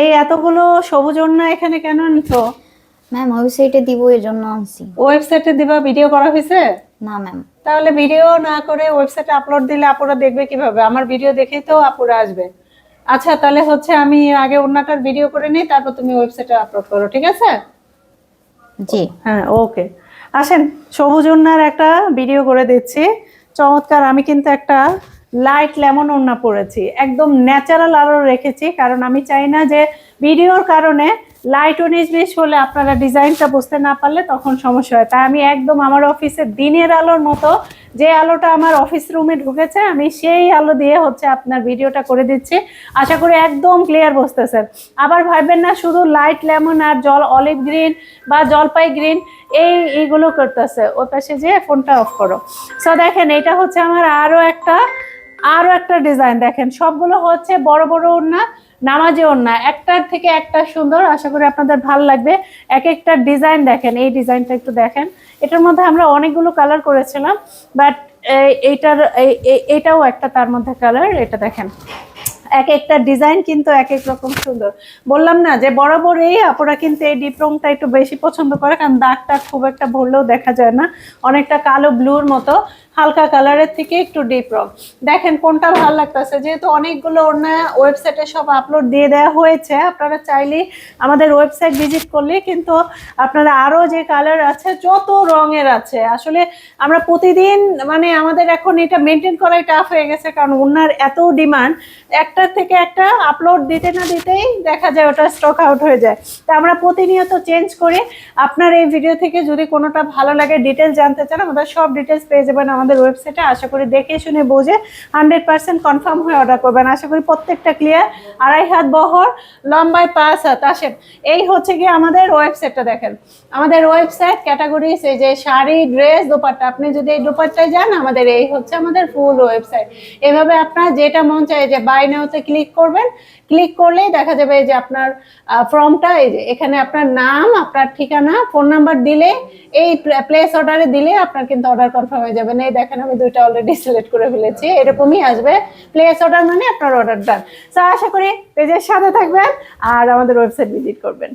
এই এতগুলো সবুজ ওড়না এখানে কেন আনছো? ম্যাম ওয়েবসাইটে দিব এর জন্য আনছি। ওয়েবসাইটে দিবা ভিডিও করা হয়েছে? না ম্যাম তাহলে ভিডিও না করে ওয়েবসাইটে আপলোড দিলে আপুরা দেখবে কীভাবে? আমার ভিডিও দেখেই তো আপুরা আসবে। আচ্ছা তাহলে হচ্ছে আমি আগে ওড়নাটার ভিডিও করে নিই তারপর তুমি ওয়েবসাইটে আপলোড করো ঠিক আছে? জি। হ্যাঁ ওকে আসেন সবুজ ওড়নার একটা ভিডিও করে দিচ্ছি। চমৎকার আমি কিন্তু একটা লাইট লেমন ওড়না পরেছি একদম ন্যাচারাল আলো রেখেছি, কারণ আমি চাই না যে ভিডিওর কারণে লাইট উনিশ হলে আপনারা ডিজাইনটা বুঝতে না পারলে তখন সমস্যা হয়। তাই আমি একদম আমার অফিসে দিনের আলোর মতো যে আলোটা আমার অফিস রুমে ঢুকেছে, আমি সেই আলো দিয়ে হচ্ছে আপনার ভিডিওটা করে দিচ্ছি। আশা করি একদম ক্লিয়ার বুঝতেছেন আবার ভাববেন না, শুধু লাইট লেমন আর জল অলিভ গ্রিন বা জলপাই গ্রিন এই এইগুলো করতেছে। ওর পাশে যে ফোনটা অফ করো। সো দেখেন, এটা হচ্ছে আমার আরও একটা আরও একটা ডিজাইন দেখেন। সবগুলো হচ্ছে বড় বড় ওড়না, নামাজে ওড়না। একটার থেকে একটা সুন্দর, আশা করি আপনাদের ভালো লাগবে। এক একটা ডিজাইন দেখেন, এই ডিজাইনটা একটু দেখেন। এটার মধ্যে আমরা অনেকগুলো কালার করেছিলাম বাট এইটার এইটাও এই- একটা তার মধ্যে কালার এটা দেখেন। এক একটা ডিজাইন কিন্তু এক এক রকম সুন্দর। বললাম না যে বরাবর এই আপুরা কিন্তু এই ডিপ রংটা একটু বেশি পছন্দ করে, কারণ দাগটা খুব একটা ভরলেও দেখা যায় না। অনেকটা কালো ব্লুর মতো, হালকা কালারের থেকে একটু ডিপ রং দেখেন কোনটা ভালো লাগতেছে, যেহেতু অনেকগুলো ওড়না ওয়েবসাইটে সব আপলোড দিয়ে দেওয়া হয়েছে, আপনারা চাইলে আমাদের ওয়েবসাইট ভিজিট করলে কিন্তু আপনারা আরও যে কালার আছে, যত রঙের আছে। আসলে আমরা প্রতিদিন মানে আমাদের এখন এটা মেনটেন করাই টাফ হয়ে গেছে, কারণ ওনার এত ডিমান্ড একটার থেকে একটা আপলোড দিতে না দিতেই দেখা যায় ওটা স্টক আউট হয়ে যায়। তা আমরা প্রতিনিয়ত চেঞ্জ করি আপনার এই ভিডিও থেকে যদি কোনোটা ভালো লাগে ডিটেলস জানতে চান আমাদের সব ডিটেলস পেয়ে যাবেন আমাদের ওয়েবসাইটে আশা করি দেখে শুনে বুঝে হান্ড্রেড পার্সেন্ট কনফার্ম হয়ে অর্ডার করবেন। আশা করি প্রত্যেকটা ক্লিয়ার আড়াই হাত বহর, লম্বায় পাঁচ হাত আসেন এই হচ্ছে গিয়ে আমাদের ওয়েবসাইটটা দেখেন। আমাদের ওয়েবসাইট ক্যাটাগরিজ এই যে শাড়ি ড্রেস দোপাট্টা, আপনি যদি এই দোপাট্টায় যান, আমাদের এই হচ্ছে আমাদের ফুল ওয়েবসাইট এভাবে আপনার যেটা মন চায় যে বাই নাওতে ক্লিক করবেন। ক্লিক করলেই দেখা যাবে যে আপনার ফর্মটা এখানে আপনার নাম, আপনার ঠিকানা ফোন নাম্বার দিলে এই প্লেস অর্ডারে দিলে আপনার কিন্তু অর্ডার কনফার্ম হয়ে যাবে। এই দেখেন আমি দুইটা অলরেডি সিলেক্ট করে ফেলেছি, এরকমই আসবে। প্লেস অর্ডার মানে আপনার অর্ডার ডান তো আশা করি পেজের সাথে থাকবেন আর আমাদের ওয়েবসাইট ভিজিট করবেন।